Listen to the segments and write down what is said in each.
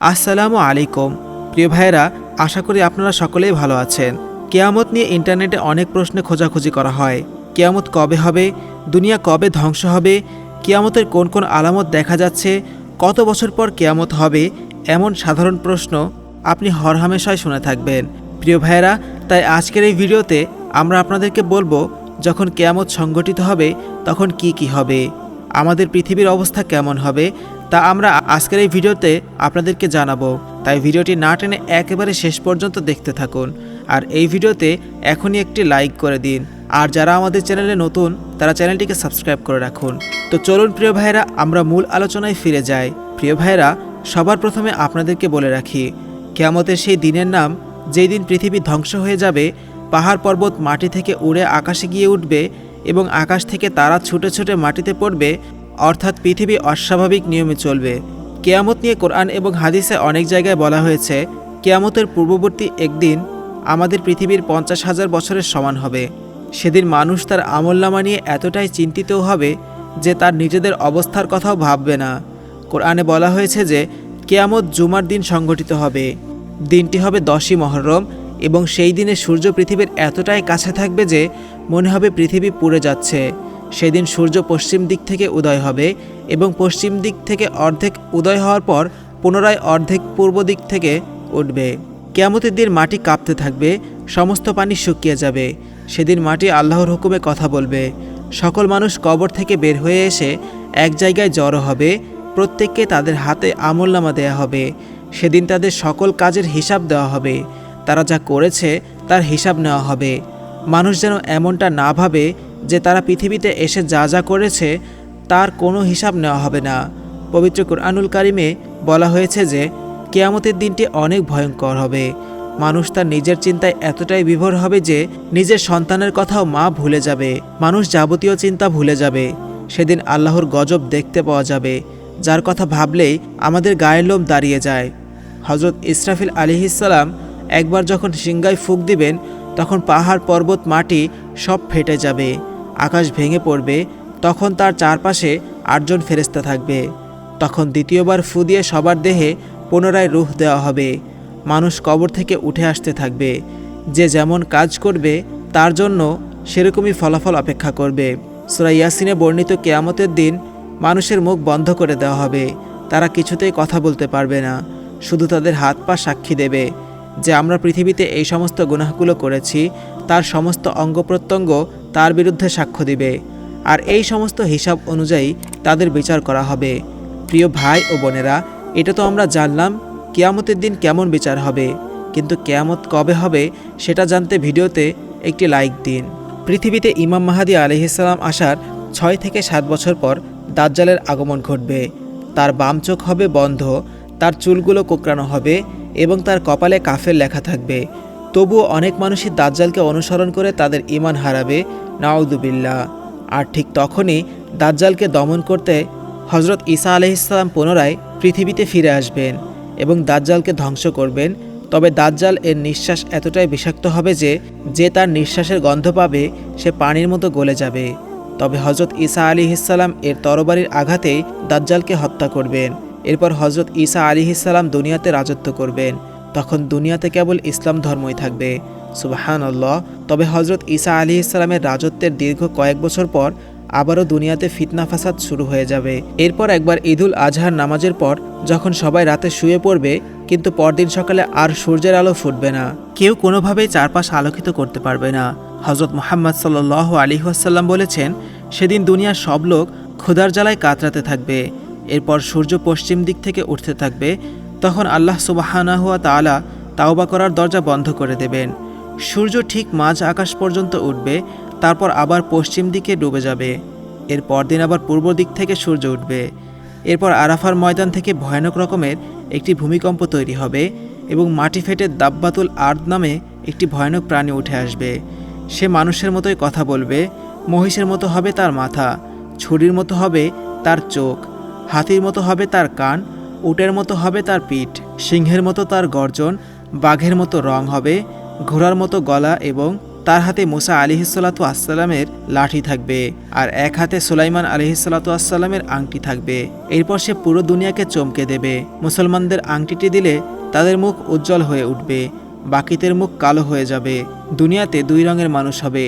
আসসালামু আলাইকুম। প্রিয় ভাইয়েরা, আশা করি আপনারা সকলেই ভালো আছেন। কেয়ামত নিয়ে ইন্টারনেটে অনেক প্রশ্নে খোঁজাখুঁজি করা হয়। কেয়ামত কবে হবে? দুনিয়া কবে ধ্বংস হবে? কেয়ামতের কোন কোন আলামত দেখা যাচ্ছে? কত বছর পর কেয়ামত হবে? এমন সাধারণ প্রশ্ন আপনি হরহামেশাই শুনে থাকবেন। প্রিয় ভাইয়েরা, তাই আজকের এই ভিডিওতে আমরা আপনাদেরকে বলব, যখন কেয়ামত সংগঠিত হবে, তখন কি কি হবে? আমাদের পৃথিবীর অবস্থা কেমন হবে? তা আমরা আজকের এই ভিডিওতে আপনাদেরকে জানাব। তাই ভিডিওটি না টেনে একেবারে শেষ পর্যন্ত দেখতে থাকুন। আর এই ভিডিওতে এখনই একটি লাইক করে দিন। আর যারা আমাদের চ্যানেলে নতুন, তারা চ্যানেলটিকে সাবস্ক্রাইব করে রাখুন। তো চলুন প্রিয় ভাইরা আমরা মূল আলোচনায় ফিরে যাই। প্রিয় ভাইরা সবার প্রথমে আপনাদেরকে বলে রাখি, কেয়ামতের সেই দিনের নাম, যেই দিন পৃথিবী ধ্বংস হয়ে যাবে, পাহাড় পর্বত মাটি থেকে উড়ে আকাশে গিয়ে উঠবে এবং আকাশ থেকে তারা ছুটে ছুটে মাটিতে পড়বে অর্থাৎ পৃথিবী অস্বাভাবিক নিয়মে চলবে। কেয়ামত নিয়ে কোরআন এবং হাদিসে অনেক জায়গায় বলা হয়েছে, কেয়ামতের পূর্ববর্তী একদিন আমাদের পৃথিবীর পঞ্চাশ হাজার বছরের সমান হবে। সেদিন মানুষ তার আমলনামা নিয়ে এতটাই চিন্তিত হবে যে তার নিজেদের অবস্থার কথাও ভাববে না। কোরআনে বলা হয়েছে যে, কেয়ামত জুমার দিন সংগঠিত হবে। দিনটি হবে দশই মহরম এবং সেই দিনে সূর্য পৃথিবীর এতটাই কাছে থাকবে যে, মনে হবে পৃথিবী পুড়ে যাচ্ছে। সেদিন সূর্য পশ্চিম দিক থেকে উদয় হবে এবং পশ্চিম দিক থেকে অর্ধেক উদয় হওয়ার পর পুনরায় অর্ধেক পূর্ব দিক থেকে উঠবে। কেয়ামতের দিন মাটি কাঁপতে থাকবে, সমস্ত পানি শুকিয়ে যাবে। সেদিন মাটি আল্লাহর হুকুমে কথা বলবে। সকল মানুষ কবর থেকে বের হয়ে এসে এক জায়গায় জড়ো হবে, প্রত্যেককে তাদের হাতে আমলনামা দেয়া হবে। সেদিন তাদের সকল কাজের হিসাব দেওয়া হবে। তারা যা করেছে তার হিসাব নেওয়া হবে। মানুষ যেন এমনটা না ভাবে যে তারা পৃথিবীতে এসে যা যা করেছে, তার কোনো হিসাব নেওয়া হবে না। পবিত্র কুরআনুল কারিমে বলা হয়েছে যে, কেয়ামতের দিনটি অনেক ভয়ঙ্কর হবে। মানুষ তার নিজের চিন্তায় এতটাই বিভোর হবে যে, নিজের সন্তানের কথাও মা ভুলে যাবে। মানুষ যাবতীয় চিন্তা ভুলে যাবে। সেদিন আল্লাহর গজব দেখতে পাওয়া যাবে। যার কথা ভাবলেই আমাদের গায়ের লোম দাঁড়িয়ে যায়। হজরত ইসরাফিল আলিহিসাল্লাম একবার যখন সিংগায় ফুক দিবেন, তখন পাহাড়, পর্বত, মাটি সব ফেটে যাবে। আকাশ ভেঙে পড়বে, তখন তার চারপাশে আটজন ফেরেস্তা থাকবে। তখন দ্বিতীয়বার ফু দিয়ে সবার দেহে পুনরায় রুহ দেওয়া হবে। মানুষ কবর থেকে উঠে আসতে থাকবে। যে যেমন কাজ করবে, তার জন্য সেরকমই ফলাফল অপেক্ষা করবে। সুরা ইয়াসিনে বর্ণিত কেয়ামতের দিন মানুষের মুখ বন্ধ করে দেওয়া হবে। তারা কিছুতেই কথা বলতে পারবে না। শুধু তাদের হাত পা সাক্ষী দেবে। যে আমরা পৃথিবীতে এই সমস্ত গুনাহগুলো করেছি, তার সমস্ত অঙ্গ প্রত্যঙ্গ তার বিরুদ্ধে সাক্ষ্য দিবে। আর এই সমস্ত হিসাব অনুযায়ী তাদের বিচার করা হবে। প্রিয় ভাই ও বোনেরা, এটা তো আমরা জানলাম, কেয়ামতের দিন কেমন বিচার হবে। কিন্তু কেয়ামত কবে হবে, সেটা জানতে ভিডিওতে একটি লাইক দিন। পৃথিবীতে ইমাম মাহাদি আলহিসাল্লাম আসার ছয় থেকে সাত বছর পর দাজ্জালের আগমন ঘটবে। তার বাম চোখ হবে বন্ধ, তার চুলগুলো কোকড়ানো হবে এবং তার কপালে কাফের লেখা থাকবে। তবুও অনেক মানুষই দাজ্জালকে অনুসরণ করে তাদের ইমান হারাবে নাউদুবিল্লা আর ঠিক তখনই দাজ্জালকে দমন করতে হজরত ঈসা আলহিসাল্লাম পুনরায় পৃথিবীতে ফিরে আসবেন এবং দাজ্জালকে ধ্বংস করবেন। তবে দাজ্জাল এর নিঃশ্বাস এতটাই বিষাক্ত হবে যে যে তার নিঃশ্বাসের গন্ধ পাবে, সে পানির মতো গলে যাবে। তবে হজরত ঈসা আলী ইসাল্লাম এর তরবারির আঘাতেই দাজ্জালকে হত্যা করবেন। এরপর হজরত ঈসা আলী ইসাল্লাম দুনিয়াতে রাজত্ব করবেন। তখন দুনিয়াতে কেবল ইসলাম ধর্মই থাকবে। সুবাহান আল্লাহ তবে হজরত ঈসা আলী ইসলামের রাজত্বের দীর্ঘ কয়েক বছর পর আবারও দুনিয়াতে ফিতনা ফাসাদ শুরু হয়ে যাবে। এরপর একবার ঈদুল আজহার নামাজের পর যখন সবাই রাতে শুয়ে পড়বে, কিন্তু পরদিন সকালে আর সূর্যের আলো ফুটবে না। কেউ কোনোভাবেই চারপাশ আলোকিত করতে পারবে না। হজরত মোহাম্মদ সাল্ল আলী আসাল্লাম বলেছেন, সেদিন দুনিয়ার সব লোক ক্ষুধার জ্বালায় কাতরাতে থাকবে। এরপর সূর্য পশ্চিম দিক থেকে উঠতে থাকবে। তখন আল্লাহ সুবাহানাহুয়া তালা তাওবা করার দরজা বন্ধ করে দেবেন। সূর্য ঠিক মাঝ আকাশ পর্যন্ত উঠবে, তারপর আবার পশ্চিম দিকে ডুবে যাবে। এর পরদিন আবার পূর্ব দিক থেকে সূর্য উঠবে। এরপর আরাফার ময়দান থেকে ভয়ানক রকমের একটি ভূমিকম্প তৈরি হবে এবং মাটি ফেটে দাব্বাতুল আর্দ নামে একটি ভয়ানক প্রাণী উঠে আসবে। সে মানুষের মতোই কথা বলবে, মহিষের মতো হবে তার মাথা, ছুরির মতো হবে তার চোখ, হাতির মতো হবে তার কান উটের মতো হবে তার পিঠ, সিংহের মতো তার গর্জন, বাঘের মতো রং হবে, ঘোড়ার মতো গলা এবং তার হাতে মুসা আলিহিসাল্লাতু আসসালামের লাঠি থাকবে আর এক হাতে সুলাইমান আলিহিসাল্লাতু আসসালামের আংটি থাকবে। এরপর সে পুরো দুনিয়াকে চমকে দেবে। মুসলমানদের আংটিটি দিলে তাদের মুখ উজ্জ্বল হয়ে উঠবে, বাকিদের মুখ কালো হয়ে যাবে। দুনিয়াতে দুই রঙের মানুষ হবে,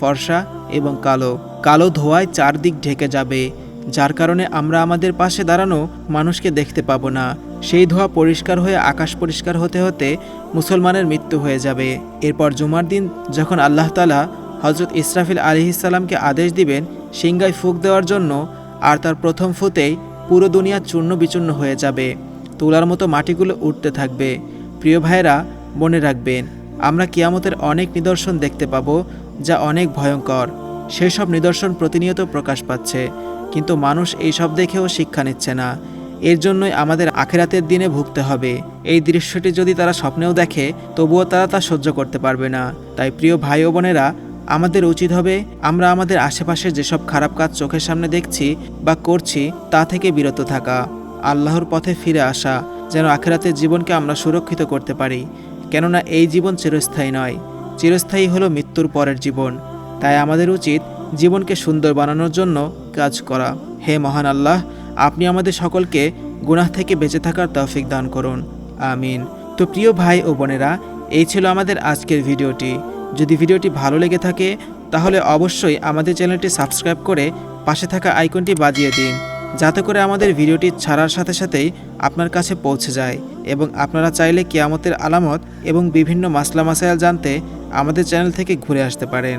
ফর্সা এবং কালো। কালো ধোয়ায় চারদিক ঢেকে যাবে। যার কারণে আমরা আমাদের পাশে দাঁড়ানো মানুষকে দেখতে পাবো না। সেই ধোঁয়া পরিষ্কার হয়ে আকাশ পরিষ্কার হতে হতে মুসলমানের মৃত্যু হয়ে যাবে। এরপর জুমার দিন যখন আল্লাহ তালা হজরত ইসরাফিল আলিহিসাল্লামকে আদেশ দিবেন সিংগায় ফুক দেওয়ার জন্য, আর তার প্রথম ফুতেই পুরো দুনিয়া চূর্ণ বিচূর্ণ হয়ে যাবে। তোলার মতো মাটিগুলো উঠতে থাকবে। প্রিয় ভাইরা মনে রাখবেন, আমরা কিয়ামতের অনেক নিদর্শন দেখতে পাবো যা অনেক ভয়ঙ্কর। সেসব নিদর্শন প্রতিনিয়ত প্রকাশ পাচ্ছে। কিন্তু মানুষ এই সব দেখেও শিক্ষা নিচ্ছে না। এর জন্যই আমাদের আখেরাতের দিনে ভুগতে হবে। এই দৃশ্যটি যদি তারা স্বপ্নেও দেখে, তবুও তারা তা সহ্য করতে পারবে না। তাই প্রিয় ভাই ও বোনেরা, আমাদের উচিত হবে আমরা আমাদের আশেপাশে যেসব খারাপ কাজ চোখের সামনে দেখছি বা করছি, তা থেকে বিরত থাকা। আল্লাহর পথে ফিরে আসা, যেন আখেরাতের জীবনকে আমরা সুরক্ষিত করতে পারি। কেননা এই জীবন চিরস্থায়ী নয়। চিরস্থায়ী হলো মৃত্যুর পরের জীবন। তাই আমাদের উচিত জীবনকে সুন্দর বানানোর জন্য কাজ করা। হে মহান আল্লাহ, আপনি আমাদের সকলকে গুনাহ থেকে বেঁচে থাকার তৌফিক দান করুন। আমিন। তো প্রিয় ভাই ও বোনেরা, এই ছিল আমাদের আজকের ভিডিওটি। যদি ভিডিওটি ভালো লেগে থাকে, তাহলে অবশ্যই আমাদের চ্যানেলটি সাবস্ক্রাইব করে পাশে থাকা আইকনটি বাজিয়ে দিন, যাতে করে আমাদের ভিডিওটি ছাড়ার সাথে সাথেই আপনার কাছে পৌঁছে যায় এবং আপনারা চাইলে কিয়ামতের আলামত এবং বিভিন্ন মাসলা মাসাইল জানতে আমাদের চ্যানেল থেকে ঘুরে আসতে পারেন।